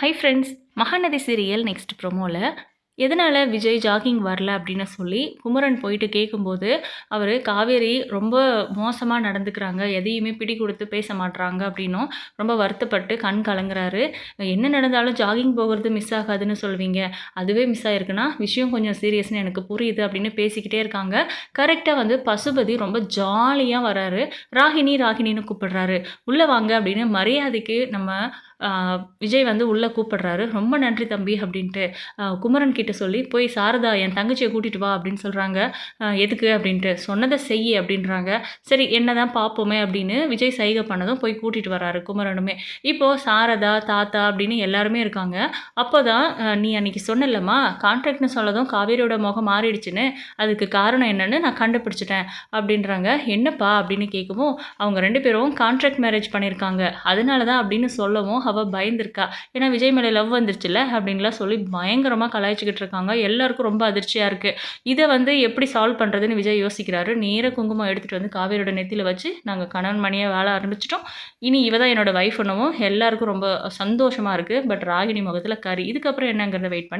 Hi friends Mahanadi serial next ப்ரொமோவில் எதனால் Vijay jogging வரல அப்படின்னு சொல்லி குமரன் போயிட்டு கேட்கும்போது அவர் காவேரி ரொம்ப மோசமாக நடந்துக்கிறாங்க எதையுமே பிடி கொடுத்து பேச மாட்றாங்க அப்படின்னும் ரொம்ப வருத்தப்பட்டு கண் கலங்குறாரு. என்ன நடந்தாலும் ஜாகிங் போகிறது மிஸ் ஆகாதுன்னு சொல்வீங்க. அதுவே மிஸ் ஆகிருக்குன்னா விஷயம் கொஞ்சம் சீரியஸ்னு எனக்கு புரியுது அப்படின்னு பேசிக்கிட்டே இருக்காங்க. கரெக்டாக வந்து பசுபதி ரொம்ப ஜாலியாக வராரு. ராகினி ராகினின்னு கூப்பிடுறாரு. உள்ளே வாங்க அப்படின்னு மரியாதைக்கு நம்ம விஜய் வந்து உள்ளே கூப்பிடுறாரு. ரொம்ப நன்றி தம்பி அப்படின்ட்டு குமரன் கிட்ட சொல்லி போய் சாரதா என் தங்கச்சியை கூட்டிட்டு வா அப்படின்னு சொல்கிறாங்க எதுக்கு? அப்படின்ட்டு சொன்னதை செய் அப்படின்றாங்க. சரி என்ன தான் பார்ப்போமே அப்படின்னு விஜய் சைகை பண்ணதும் போய் கூட்டிகிட்டு வராரு குமரனுமே. இப்போது சாரதா தாத்தா அப்படின்னு எல்லாருமே இருக்காங்க. அப்போ தான் நீ அன்னைக்கு சொன்னலம்மா கான்ட்ராக்ட்னு சொல்லதும் காவேரியோட முகம் மாறிடுச்சுன்னு அதுக்கு காரணம் என்னன்னு நான் கண்டுபிடிச்சிட்டேன் அப்படின்றாங்க. என்னப்பா? அப்படின்னு கேட்கவும் அவங்க ரெண்டு பேரும் கான்ட்ராக்ட் மேரேஜ் பண்ணியிருக்காங்க அதனால தான் அப்படின்னு சொல்லவும் அவள் பயந்துருக்கா. ஏன்னா விஜய் மேலே லவ் வந்துருச்சுல்ல? அப்படின்லாம் சொல்லி பயங்கரமாக கலாய்ச்சிக்கிட்டு இருக்காங்க. எல்லாருக்கும் ரொம்ப அதிர்ச்சியாக இருக்குது இதை வந்து எப்படி சால்வ் பண்ணுறதுன்னு விஜய் யோசிக்கிறாரு. நேர குங்குமம் எடுத்துகிட்டு வந்து காவேரியோட நெத்தியில் வச்சு நாங்கள் கணவன் மணியாக வேலை ஆரம்பிச்சிட்டோம். இனி இவ தான் என்னோட வைஃப் எல்லாருக்கும் ரொம்ப சந்தோஷமாக இருக்குது பட் ராகினி முகத்தில் கறி. இதுக்கப்புறம் என்னங்கிறத வெயிட் பண்ணி